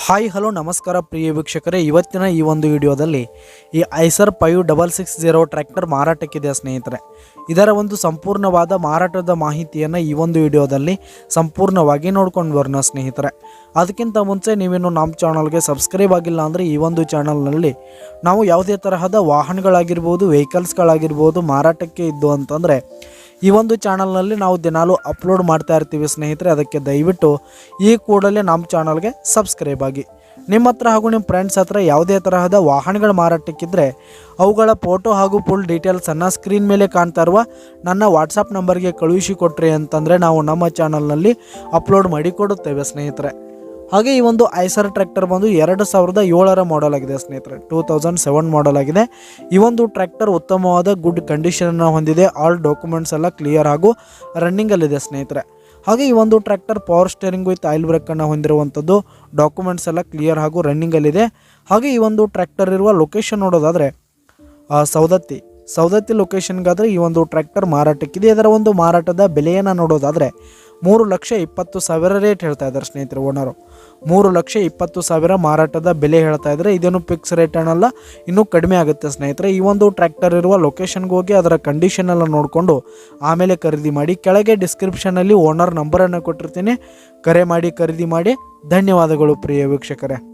Hi, hello, ನಮಸ್ಕಾರ ಪ್ರಿಯ ವೀಕ್ಷಕರೇ. ಇವತ್ತಿನ ಈ ಒಂದು ವಿಡಿಯೋದಲ್ಲಿ ಈ Eicher five double six zero tractor ಮಾರಾಟಕ್ಕಿದೆ ಸ್ನೇಹಿತರೆ. ಇದರ ಒಂದು ಸಂಪೂರ್ಣವಾದ ಮಾರಾಟದ ಮಾಹಿತಿಯನ್ನು ಈ ಒಂದು ವಿಡಿಯೋದಲ್ಲಿ ಸಂಪೂರ್ಣವಾಗಿ ನೋಡ್ಕೊಂಡು ಬರೋಣ ಸ್ನೇಹಿತರೆ. ಅದಕ್ಕಿಂತ ಮುಂಚೆ ನೀವೇನು ನಮ್ಮ ಚಾನಲ್ಗೆ ಸಬ್ಸ್ಕ್ರೈಬ್ ಆಗಿಲ್ಲ ಅಂದರೆ ಈ ಒಂದು ಚಾನಲ್ನಲ್ಲಿ ನಾವು ಯಾವುದೇ ತರಹದ ವಾಹನಗಳಾಗಿರ್ಬೋದು ವೆಹಿಕಲ್ಸ್ಗಳಾಗಿರ್ಬೋದು ಮಾರಾಟಕ್ಕೆ ಇದ್ದು ಅಂತಂದರೆ ಈ ಒಂದು ಚಾನಲ್ನಲ್ಲಿ ನಾವು ದಿನಾಲೂ ಅಪ್ಲೋಡ್ ಮಾಡ್ತಾ ಇರ್ತೀವಿ ಸ್ನೇಹಿತರೆ, ಅದಕ್ಕೆ ದಯವಿಟ್ಟು ಈ ಕೂಡಲೇ ನಮ್ಮ ಚಾನಲ್ಗೆ ಸಬ್ಸ್ಕ್ರೈಬ್ ಆಗಿ. ನಿಮ್ಮ ಹತ್ರ ಹಾಗೂ ನಿಮ್ಮ ಫ್ರೆಂಡ್ಸ್ ಹತ್ರ ಯಾವುದೇ ತರಹದ ವಾಹನಗಳ ಮಾರಾಟಕ್ಕಿದ್ದರೆ ಅವುಗಳ ಫೋಟೋ ಹಾಗೂ ಫುಲ್ ಡೀಟೇಲ್ಸನ್ನು ಸ್ಕ್ರೀನ್ ಮೇಲೆ ಕಾಣ್ತಾ ಇರುವ ನನ್ನ ವಾಟ್ಸಪ್ ನಂಬರ್ಗೆ ಕಳುಹಿಸಿ ಕೊಟ್ರಿ ಅಂತಂದರೆ ನಾವು ನಮ್ಮ ಚಾನಲ್ನಲ್ಲಿ ಅಪ್ಲೋಡ್ ಮಾಡಿಕೊಡುತ್ತೇವೆ ಸ್ನೇಹಿತರೆ. ಹಾಗೆ ಈ ಒಂದು ಐಸರ್ ಟ್ರ್ಯಾಕ್ಟರ್ ಬಂದು ಎರಡು ಸಾವಿರದ ಏಳರ ಮಾಡಲ್ ಆಗಿದೆ ಸ್ನೇಹಿತರೆ. ಟೂ ತೌಸಂಡ್ ಸೆವೆನ್ ಮಾಡಲ್ ಆಗಿದೆ. ಈ ಒಂದು ಟ್ರ್ಯಾಕ್ಟರ್ ಉತ್ತಮವಾದ ಗುಡ್ ಕಂಡೀಷನನ್ನು ಹೊಂದಿದೆ. ಆಲ್ ಡಾಕ್ಯುಮೆಂಟ್ಸ್ ಎಲ್ಲ ಕ್ಲಿಯರ್ ಹಾಗೂ ರನ್ನಿಂಗಲ್ಲಿದೆ ಸ್ನೇಹಿತರೆ. ಹಾಗೆ ಈ ಒಂದು tractor power steering with oil ಬ್ರೇಕನ್ನು ಹೊಂದಿರುವಂಥದ್ದು ಡಾಕ್ಯುಮೆಂಟ್ಸ್ ಎಲ್ಲ ಕ್ಲಿಯರ್ ಹಾಗೂ ರನ್ನಿಂಗಲ್ಲಿದೆ ಹಾಗೆ ಈ ಒಂದು ಟ್ರ್ಯಾಕ್ಟರ್ ಇರುವ ಲೊಕೇಶನ್ ನೋಡೋದಾದರೆ ಸೌದತ್ತಿ ಸೌದತ್ತಿ ಲೊಕೇಶನ್ಗಾದರೆ ಈ ಒಂದು ಟ್ರ್ಯಾಕ್ಟರ್ ಮಾರಾಟಕ್ಕಿದೆ. ಇದರ ಒಂದು ಮಾರಾಟದ ಬೆಲೆಯನ್ನು ನೋಡೋದಾದರೆ ಮೂರು ಲಕ್ಷ ಇಪ್ಪತ್ತು ಸಾವಿರ ರೇಟ್ ಹೇಳ್ತಾ ಇದ್ದಾರೆ ಸ್ನೇಹಿತರೆ ಓನರು. ಮೂರು ಲಕ್ಷ ಇಪ್ಪತ್ತು ಸಾವಿರ ಮಾರಾಟದ ಬೆಲೆ ಹೇಳ್ತಾ ಇದ್ದಾರೆ. ಇದೇನು ಫಿಕ್ಸ್ ರೇಟ್ ಅನ್ನೋಲ್ಲ, ಇನ್ನೂ ಕಡಿಮೆ ಆಗುತ್ತೆ ಸ್ನೇಹಿತರೆ. ಈ ಒಂದು ಟ್ರ್ಯಾಕ್ಟರ್ ಇರುವ ಲೊಕೇಶನ್ಗೆ ಹೋಗಿ ಅದರ ಕಂಡೀಷನ್ ಎಲ್ಲ ನೋಡಿಕೊಂಡು ಆಮೇಲೆ ಖರೀದಿ ಮಾಡಿ, ಕೆಳಗೆ ಡಿಸ್ಕ್ರಿಪ್ಷನಲ್ಲಿ ಓನರ್ ನಂಬರನ್ನು ಕೊಟ್ಟಿರ್ತೀನಿ. ಕರೆ ಮಾಡಿ, ಖರೀದಿ ಮಾಡಿ. ಧನ್ಯವಾದಗಳು ಪ್ರಿಯ ವೀಕ್ಷಕರೇ.